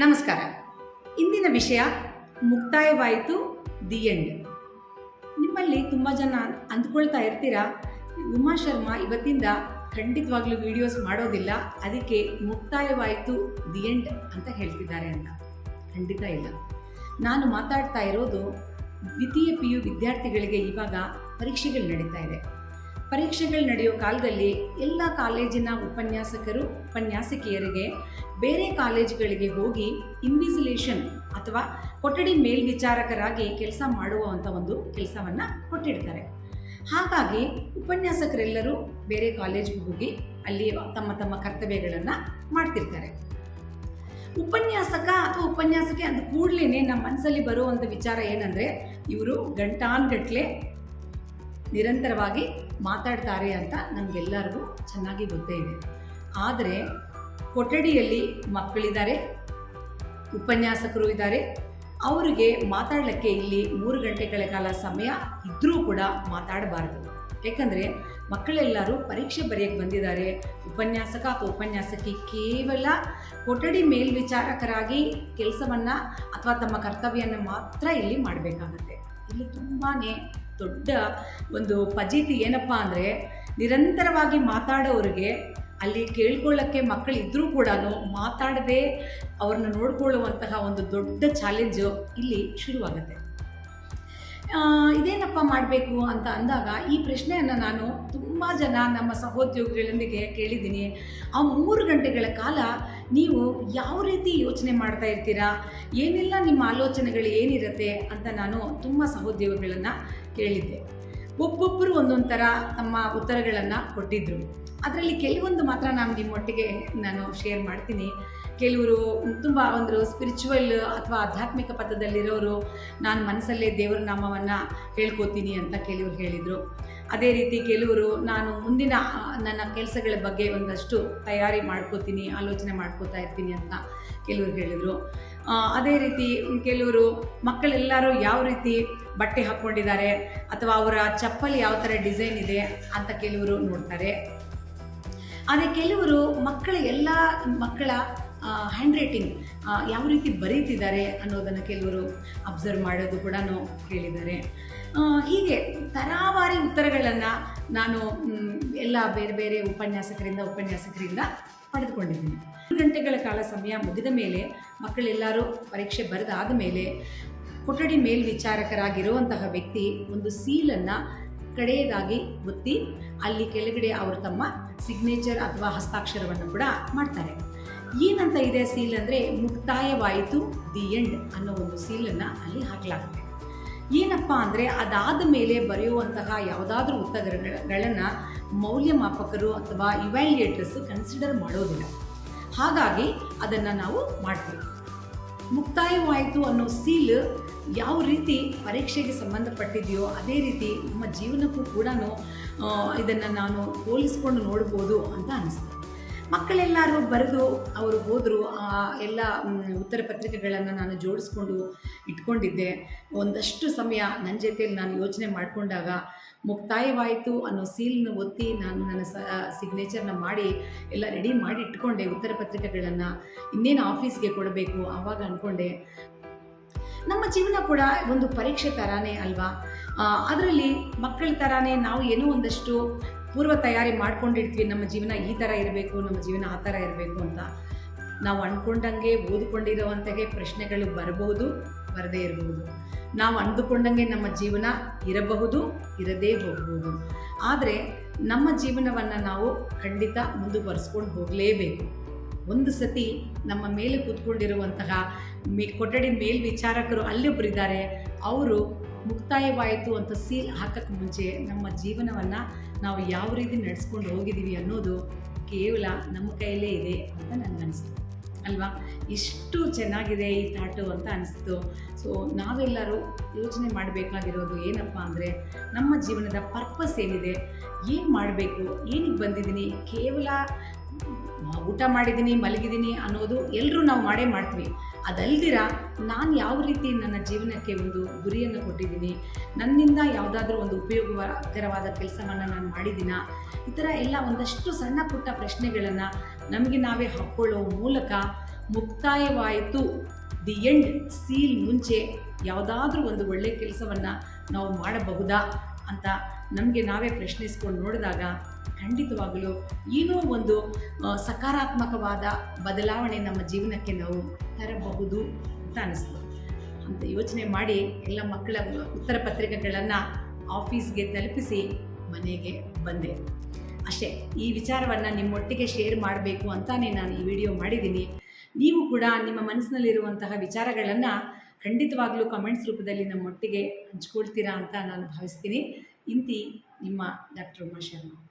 ನಮಸ್ಕಾರ. ಇಂದಿನ ವಿಷಯ ಮುಕ್ತಾಯವಾಯಿತು ದಿ ಎಂಡ್. ನಿಮ್ಮಲ್ಲಿ ತುಂಬ ಜನ ಅಂದ್ಕೊಳ್ತಾ ಇರ್ತೀರಾ? ಉಮಾ ಶರ್ಮಾ ಇವತ್ತಿಂದ ಖಂಡಿತವಾಗ್ಲೂ ವಿಡಿಯೋಸ್ ಮಾಡೋದಿಲ್ಲ, ಅದಕ್ಕೆ ಮುಕ್ತಾಯವಾಯಿತು ದಿ ಎಂಡ್ ಅಂತ ಹೇಳ್ತಿದ್ದಾರೆ ಅಂತ. ಖಂಡಿತ ಇಲ್ಲ. ನಾನು ಮಾತಾಡ್ತಾ ಇರೋದು ದ್ವಿತೀಯ ಪಿ ಯು ವಿದ್ಯಾರ್ಥಿಗಳಿಗೆ ಇವಾಗ ಪರೀಕ್ಷೆಗಳು ನಡೀತಾ ಇದೆ. ಪರೀಕ್ಷೆಗಳು ನಡೆಯೋ ಕಾಲದಲ್ಲಿ ಎಲ್ಲ ಕಾಲೇಜಿನ ಉಪನ್ಯಾಸಕರು, ಉಪನ್ಯಾಸಕಿಯರಿಗೆ ಬೇರೆ ಕಾಲೇಜುಗಳಿಗೆ ಹೋಗಿ ಇನ್ವಿಸಿಲೇಷನ್ ಅಥವಾ ಕೊಠಡಿ ಮೇಲ್ವಿಚಾರಕರಾಗಿ ಕೆಲಸ ಮಾಡುವಂಥ ಒಂದು ಕೆಲಸವನ್ನು ಕೊಟ್ಟಿರ್ತಾರೆ ಹಾಗಾಗಿ ಉಪನ್ಯಾಸಕರೆಲ್ಲರೂ ಬೇರೆ ಕಾಲೇಜಿಗೆ ಹೋಗಿ ಅಲ್ಲಿ ತಮ್ಮ ತಮ್ಮ ಕರ್ತವ್ಯಗಳನ್ನು ಮಾಡ್ತಿರ್ತಾರೆ. ಉಪನ್ಯಾಸಕ ಅಥವಾ ಉಪನ್ಯಾಸಕಿ ಅಂದ ಕೂಡಲೇ ನಮ್ಮ ಮನಸ್ಸಲ್ಲಿ ಬರುವಂಥ ವಿಚಾರ ಏನಂದರೆ ಇವರು ಗಂಟಾನ್ಗಟ್ಲೆ ನಿರಂತರವಾಗಿ ಮಾತಾಡ್ತಾರೆ ಅಂತ ನಮಗೆಲ್ಲರಿಗೂ ಚೆನ್ನಾಗಿ ಗೊತ್ತೇ ಇದೆ. ಆದರೆ ಕೊಠಡಿಯಲ್ಲಿ ಮಕ್ಕಳಿದ್ದಾರೆ, ಉಪನ್ಯಾಸಕರು ಇದ್ದಾರೆ, ಅವರಿಗೆ ಮಾತಾಡಲಿಕ್ಕೆ ಇಲ್ಲಿ ಮೂರು ಗಂಟೆಗಳ ಕಾಲ ಸಮಯ ಇದ್ದರೂ ಕೂಡ ಮಾತಾಡಬಾರ್ದು. ಯಾಕಂದರೆ ಮಕ್ಕಳೆಲ್ಲರೂ ಪರೀಕ್ಷೆ ಬರೆಯೋಕ್ಕೆ ಬಂದಿದ್ದಾರೆ. ಉಪನ್ಯಾಸಕ ಅಥವಾ ಉಪನ್ಯಾಸಕಿ ಕೇವಲ ಕೊಠಡಿ ಮೇಲ್ವಿಚಾರಕರಾಗಿ ಕೆಲಸವನ್ನು ಅಥವಾ ತಮ್ಮ ಕರ್ತವ್ಯವನ್ನು ಮಾತ್ರ ಇಲ್ಲಿ ಮಾಡಬೇಕಾಗತ್ತೆ. ಇಲ್ಲಿ ತುಂಬಾ ದೊಡ್ಡ ಒಂದು ಪಜೀತಿ ಏನಪ್ಪ ಅಂದರೆ ನಿರಂತರವಾಗಿ ಮಾತಾಡೋರಿಗೆ ಅಲ್ಲಿ ಕೇಳ್ಕೊಳ್ಳೋಕ್ಕೆ ಮಕ್ಕಳು ಇದ್ದರೂ ಕೂಡ ಮಾತಾಡದೆ ಅವ್ರನ್ನ ನೋಡ್ಕೊಳ್ಳುವಂತಹ ಒಂದು ದೊಡ್ಡ ಚಾಲೆಂಜು ಇಲ್ಲಿ ಶುರುವಾಗುತ್ತೆ. ಆ, ಇದೇನಪ್ಪ ಮಾಡಬೇಕು ಅಂತ ಅಂದಾಗ ಈ ಪ್ರಶ್ನೆಯನ್ನು ನಾನು ತುಂಬ ಜನ ನಮ್ಮ ಸಹೋದ್ಯೋಗಿಗಳೊಂದಿಗೆ ಕೇಳಿದ್ದೀನಿ. ಆ ಮೂರು ಗಂಟೆಗಳ ಕಾಲ ನೀವು ಯಾವ ರೀತಿ ಯೋಚನೆ ಮಾಡ್ತಾ ಇರ್ತೀರಾ? ಏನೆಲ್ಲ ನಿಮ್ಮ ಆಲೋಚನೆಗಳು ಏನಿರುತ್ತೆ ಅಂತ ನಾನು ತುಂಬ ಸಹೋದ್ಯೋಗಿಗಳನ್ನು ಕೇಳಿದ್ದೆ. ಒಬ್ಬೊಬ್ಬರು ಒಂದೊಂದು ಥರ ತಮ್ಮ ಉತ್ತರಗಳನ್ನು ಕೊಟ್ಟಿದ್ದರು ಅದರಲ್ಲಿ ಕೆಲವೊಂದು ಮಾತ್ರ ನಾನು ನಿಮ್ಮೊಟ್ಟಿಗೆ ನಾನು ಶೇರ್ ಮಾಡ್ತೀನಿ. ಕೆಲವರು ತುಂಬ ಒಂದು ಸ್ಪಿರಿಚುವಲ್ ಅಥವಾ ಆಧ್ಯಾತ್ಮಿಕ ಪಥದಲ್ಲಿರೋರು, ನಾನು ಮನಸ್ಸಲ್ಲೇ ದೇವರ ನಾಮವನ್ನು ಹೇಳ್ಕೊತೀನಿ ಅಂತ ಕೆಲವರು ಹೇಳಿದರು. ಅದೇ ರೀತಿ ಕೆಲವರು, ನಾನು ಮುಂದಿನ ನನ್ನ ಕೆಲಸಗಳ ಬಗ್ಗೆ ಒಂದಷ್ಟು ತಯಾರಿ ಮಾಡ್ಕೋತೀನಿ, ಆಲೋಚನೆ ಮಾಡ್ಕೋತಾ ಇರ್ತೀನಿ ಅಂತ ಕೆಲವರು ಹೇಳಿದರು. ಅದೇ ರೀತಿ ಕೆಲವರು ಮಕ್ಕಳೆಲ್ಲರೂ ಯಾವ ರೀತಿ ಬಟ್ಟೆ ಹಾಕ್ಕೊಂಡಿದ್ದಾರೆ ಅಥವಾ ಅವರ ಚಪ್ಪಲಿ ಯಾವ ಥರ ಡಿಸೈನ್ ಇದೆ ಅಂತ ಕೆಲವರು ನೋಡ್ತಾರೆ. ಆದರೆ ಕೆಲವರು ಮಕ್ಕಳ ಎಲ್ಲ ಮಕ್ಕಳ ಹ್ಯಾಂಡ್ ರೈಟಿಂಗ್ ಯಾವ ರೀತಿ ಬರೀತಿದ್ದಾರೆ ಅನ್ನೋದನ್ನು ಕೆಲವರು ಅಬ್ಸರ್ವ್ ಮಾಡೋದು ಕೂಡ ಕೇಳಿದ್ದಾರೆ. ಹೀಗೆ ತರಾವಾರಿ ಉತ್ತರಗಳನ್ನು ನಾನು ಎಲ್ಲ ಬೇರೆ ಬೇರೆ ಉಪನ್ಯಾಸಕರಿಂದ ಉಪನ್ಯಾಸಕರಿಂದ ಪಡೆದುಕೊಂಡಿದ್ದೀನಿ. ಮೂರು ಗಂಟೆಗಳ ಕಾಲ ಸಮಯ ಮುಗಿದ ಮೇಲೆ ಮಕ್ಕಳೆಲ್ಲರೂ ಪರೀಕ್ಷೆ ಬರೆದಾದ ಮೇಲೆ ಕೊಠಡಿ ಮೇಲ್ವಿಚಾರಕರಾಗಿರುವಂತಹ ವ್ಯಕ್ತಿ ಒಂದು ಸೀಲನ್ನು ಕಡೆಯದಾಗಿ ಒತ್ತಿ ಅಲ್ಲಿ ಕೆಳಗಡೆ ಅವರು ತಮ್ಮ ಸಿಗ್ನೇಚರ್ ಅಥವಾ ಹಸ್ತಾಕ್ಷರವನ್ನು ಕೂಡ ಮಾಡ್ತಾರೆ. ಏನಂತ ಇದೆ ಸೀಲ್ ಅಂದರೆ ಮುಕ್ತಾಯವಾಯಿತು ದಿ ಎಂಡ್ ಅನ್ನೋ ಒಂದು ಸೀಲನ್ನು ಅಲ್ಲಿ ಹಾಕಲಾಗುತ್ತೆ. ಏನಪ್ಪ ಅಂದರೆ ಅದಾದ ಮೇಲೆ ಬರೆಯುವಂತಹ ಯಾವುದಾದ್ರೂ ಉತ್ತರಗಳನ್ನು ಮೌಲ್ಯಮಾಪಕರು ಅಥವಾ ಇವ್ಯಾಲ್ಯೂಯೇಟರ್ಸ್ ಕನ್ಸಿಡರ್ ಮಾಡೋದಿಲ್ಲ. ಹಾಗಾಗಿ ಅದನ್ನು ನಾವು ಮಾಡ್ತೀವಿ. ಮುಕ್ತಾಯವಾಯಿತು ಅನ್ನೋ ಸೀಲ್ ಯಾವ ರೀತಿ ಪರೀಕ್ಷೆಗೆ ಸಂಬಂಧಪಟ್ಟಿದೆಯೋ ಅದೇ ರೀತಿ ನಮ್ಮ ಜೀವನಕ್ಕೂ ಕೂಡ ಇದನ್ನು ನಾನು ಹೋಲಿಸ್ಕೊಂಡು ನೋಡ್ಬೋದು ಅಂತ ಅನಿಸ್ತು ಮಕ್ಕಳೆಲ್ಲರೂ ಬರೆದು ಅವರು ಹೋದರು ಎಲ್ಲ ಮ್, ಉತ್ತರ ಪತ್ರಿಕೆಗಳನ್ನು ನಾನು ಜೋಡಿಸ್ಕೊಂಡು ಇಟ್ಕೊಂಡಿದ್ದೆ. ಒಂದಷ್ಟು ಸಮಯ ನನ್ನ ಜೊತೆಯಲ್ಲಿ ನಾನು ಯೋಚನೆ ಮಾಡಿಕೊಂಡಾಗ ಮುಕ್ತಾಯವಾಯಿತು ಅನ್ನೋ ಸೀಲ್ನ ಒತ್ತಿ ನಾನು ನನ್ನ ಸ ಸಿಗ್ನೇಚರ್ನ ಮಾಡಿ ಎಲ್ಲ ರೆಡಿ ಮಾಡಿ ಇಟ್ಕೊಂಡೆ ಉತ್ತರ ಪತ್ರಿಕೆಗಳನ್ನು. ಇನ್ನೇನು ಆಫೀಸ್ಗೆ ಕೊಡಬೇಕು ಆವಾಗ ಅಂದ್ಕೊಂಡೆ ನಮ್ಮ ಜೀವನ ಕೂಡ ಒಂದು ಪರೀಕ್ಷೆ ಥರಾನೇ ಅಲ್ವಾ? ಅದರಲ್ಲಿ ಮಕ್ಕಳ ಥರಾನೇ ನಾವು ಏನೋ ಒಂದಷ್ಟು ಪೂರ್ವ ತಯಾರಿ ಮಾಡ್ಕೊಂಡಿರ್ತೀವಿ. ನಮ್ಮ ಜೀವನ ಈ ಥರ ಇರಬೇಕು, ನಮ್ಮ ಜೀವನ ಆ ಥರ ಇರಬೇಕು ಅಂತ ನಾವು ಅಂದ್ಕೊಂಡಂಗೆ ಓದಿಕೊಂಡಿರುವಂತೆಯೇ ಪ್ರಶ್ನೆಗಳು ಬರಬಹುದು, ಬರದೇ ಇರಬಹುದು. ನಾವು ಅಂದುಕೊಂಡಂಗೆ ನಮ್ಮ ಜೀವನ ಇರಬಹುದು, ಇರದೇ ಹೋಗಬಹುದು. ಆದರೆ ನಮ್ಮ ಜೀವನವನ್ನು ನಾವು ಖಂಡಿತ ಮುಂದುವರೆಸ್ಕೊಂಡು ಹೋಗಲೇಬೇಕು. ಒಂದು ಸತಿ ನಮ್ಮ ಮೇಲೆ ಕೂತ್ಕೊಂಡಿರುವಂತಹ ಮೇ, ಕೊಠಡಿ ಮೇಲ್ವಿಚಾರಕರು ಅಲ್ಲೊಬ್ಬರಿದ್ದಾರೆ ಅವರು ಮುಕ್ತಾಯವಾಯಿತು ಅಂತ ಸೀಲ್ ಹಾಕಕ್ಕೆ ಮುಂಚೆ ನಮ್ಮ ಜೀವನವನ್ನು ನಾವು ಯಾವ ರೀತಿ ನಡೆಸ್ಕೊಂಡು ಹೋಗಿದ್ದೀವಿ ಅನ್ನೋದು ಕೇವಲ ನಮ್ಮ ಕೈಯಲ್ಲೇ ಇದೆ ಅಂತ ನನಗನ್ನಿಸ್ತು ಅಲ್ವಾ? ಇಷ್ಟು ಚೆನ್ನಾಗಿದೆ ಈ ಥಾಟು ಅಂತ ಅನಿಸ್ತು. ಸೊ ನಾವೆಲ್ಲರೂ ಯೋಚನೆ ಮಾಡಬೇಕಾಗಿರೋದು ಏನಪ್ಪ ಅಂದರೆ ನಮ್ಮ ಜೀವನದ ಪರ್ಪಸ್ ಏನಿದೆ? ಏನು ಮಾಡಬೇಕು? ಏನಿಗೆ ಬಂದಿದ್ದೀನಿ? ಕೇವಲ ಊಟ ಮಾಡಿದ್ದೀನಿ, ಮಲಗಿದ್ದೀನಿ ಅನ್ನೋದು ಎಲ್ಲರೂ ನಾವು ಮಾಡೇ ಮಾಡ್ತೀವಿ. ಅದಲ್ದಿರ ನಾನು ಯಾವ ರೀತಿ ನನ್ನ ಜೀವನಕ್ಕೆ ಒಂದು ಗುರಿಯನ್ನು ಕೊಟ್ಟಿದ್ದೀನಿ, ನನ್ನಿಂದ ಯಾವುದಾದ್ರೂ ಒಂದು ಉಪಯೋಗಕರವಾದ ಕೆಲಸವನ್ನು ನಾನು ಮಾಡಿದ್ದೀನಾ? ಈ ಥರ ಎಲ್ಲ ಒಂದಷ್ಟು ಸಣ್ಣ ಪುಟ್ಟ ಪ್ರಶ್ನೆಗಳನ್ನು ನಮಗೆ ನಾವೇ ಹಾಕ್ಕೊಳ್ಳೋ ಮೂಲಕ ಮುಕ್ತಾಯವಾಯಿತು. ದಿ ಎಂಡ್ ಸೀಲ್ ಮುಂಚೆ ಯಾವುದಾದ್ರೂ ಒಂದು ಒಳ್ಳೆಯ ಕೆಲಸವನ್ನು ನಾವು ಮಾಡಬಹುದಾ ಅಂತ ನಮಗೆ ನಾವೇ ಪ್ರಶ್ನಿಸ್ಕೊಂಡು ನೋಡಿದಾಗ ಖಂಡಿತವಾಗಲೂ ಏನೋ ಒಂದು ಸಕಾರಾತ್ಮಕವಾದ ಬದಲಾವಣೆ ನಮ್ಮ ಜೀವನಕ್ಕೆ ನಾವು ತರಬಹುದು ಅಂತ ಅನಿಸ್ತು. ಅಂತ ಯೋಚನೆ ಮಾಡಿ ಎಲ್ಲ ಮಕ್ಕಳ ಉತ್ತರ ಪತ್ರಿಕೆಗಳನ್ನು ಆಫೀಸ್ಗೆ ತಲುಪಿಸಿ ಮನೆಗೆ ಬಂದೆ. ಅಷ್ಟೇ, ಈ ವಿಚಾರವನ್ನು ನಿಮ್ಮೊಟ್ಟಿಗೆ ಶೇರ್ ಮಾಡಬೇಕು ಅಂತಾನೆ ನಾನು ಈ ವಿಡಿಯೋ ಮಾಡಿದ್ದೀನಿ. ನೀವು ಕೂಡ ನಿಮ್ಮ ಮನಸ್ಸಿನಲ್ಲಿರುವಂತಹ ವಿಚಾರಗಳನ್ನು ಖಂಡಿತವಾಗಲೂ ಕಮೆಂಟ್ಸ್ ರೂಪದಲ್ಲಿ ನಮ್ಮೊಟ್ಟಿಗೆ ಹಂಚ್ಕೊಳ್ತೀರಾ ಅಂತ ನಾನು ಭಾವಿಸ್ತೀನಿ. ಇಂತಿ ನಿಮ್ಮ ಡಾಕ್ಟರ್ ಉಮಾ ಶರ್ಮಾ